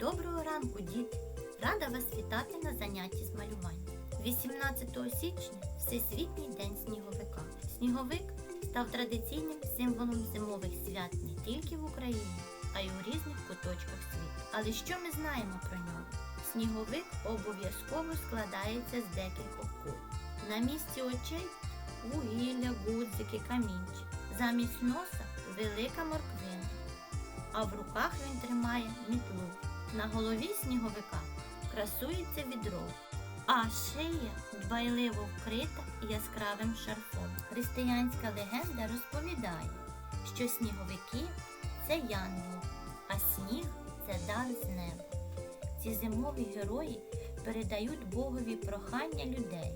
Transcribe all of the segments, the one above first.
Доброго ранку, діти! Рада вас вітати на занятті з малювання. 18 січня Всесвітній день сніговика. Сніговик став традиційним символом зимових свят не тільки в Україні, а й у різних куточках світу. Але що ми знаємо про нього? Сніговик обов'язково складається з декількох кул. На місці очей вугілля, гудзики, камінчик. Замість носа велика морквина а в руках він тримає мітлу. На голові сніговика красується відро, а шия дбайливо вкрита яскравим шарфом. Християнська легенда розповідає, що сніговики це янголи, а сніг це дар з неба. Ці зимові герої передають Богові прохання людей.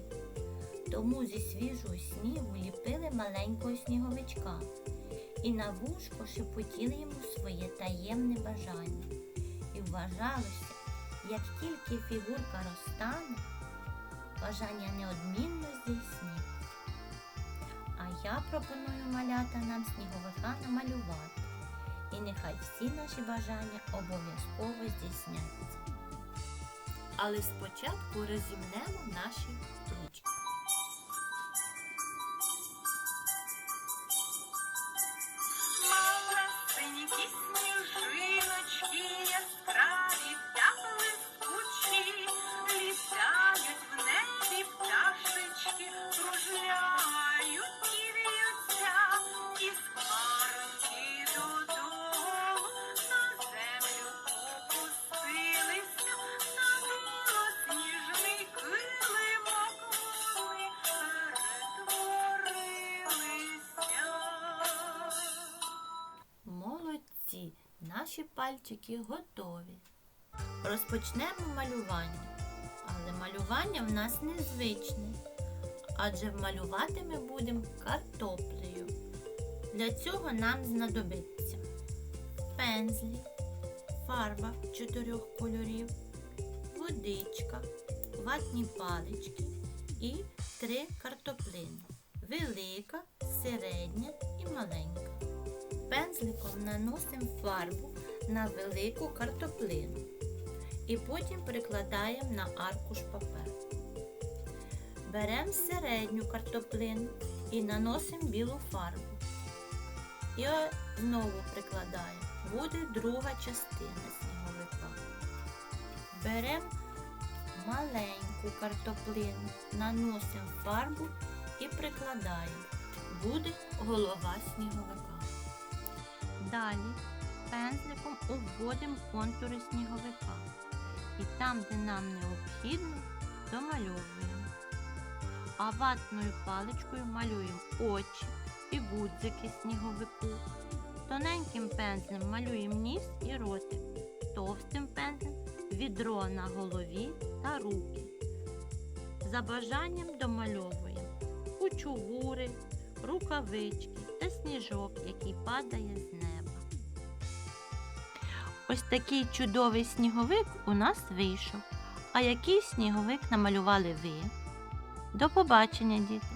Тому зі свіжого снігу ліпили маленького сніговичка і на вушко шепотіли йому своє таємне бажання. Вважалося, як тільки фігурка розтане, бажання неодмінно здійснить. А я пропоную малята нам сніговика намалювати. І нехай всі наші бажання обов'язково здійсняться. Але спочатку розімнемо наші ручки. Наші пальчики готові. Розпочнемо малювання. Але малювання в нас незвичне, адже малювати ми будемо картоплею. Для цього нам знадобиться пензлі, фарба чотирьох кольорів, водичка, ватні палички і три картоплини. Велика, середня і маленька. Пензликом наносимо фарбу на велику картоплину і потім прикладаємо на аркуш паперу. Беремо середню картоплину і наносимо білу фарбу. І знову прикладаємо. Буде друга частина сніговика. Беремо маленьку картоплину, наносимо фарбу і прикладаємо. Буде голова сніговика. Далі пензликом обводимо контури сніговика. І там, де нам необхідно, домальовуємо. А ватною паличкою малюємо очі і гудзики сніговику. Тоненьким пензлем малюємо ніс і ротик. Товстим пензлем відро на голові та руки. За бажанням домальовуємо кучугури, рукавички та сніжок, який падає з неба. Ось такий чудовий сніговик у нас вийшов. А який сніговик намалювали ви? До побачення, діти!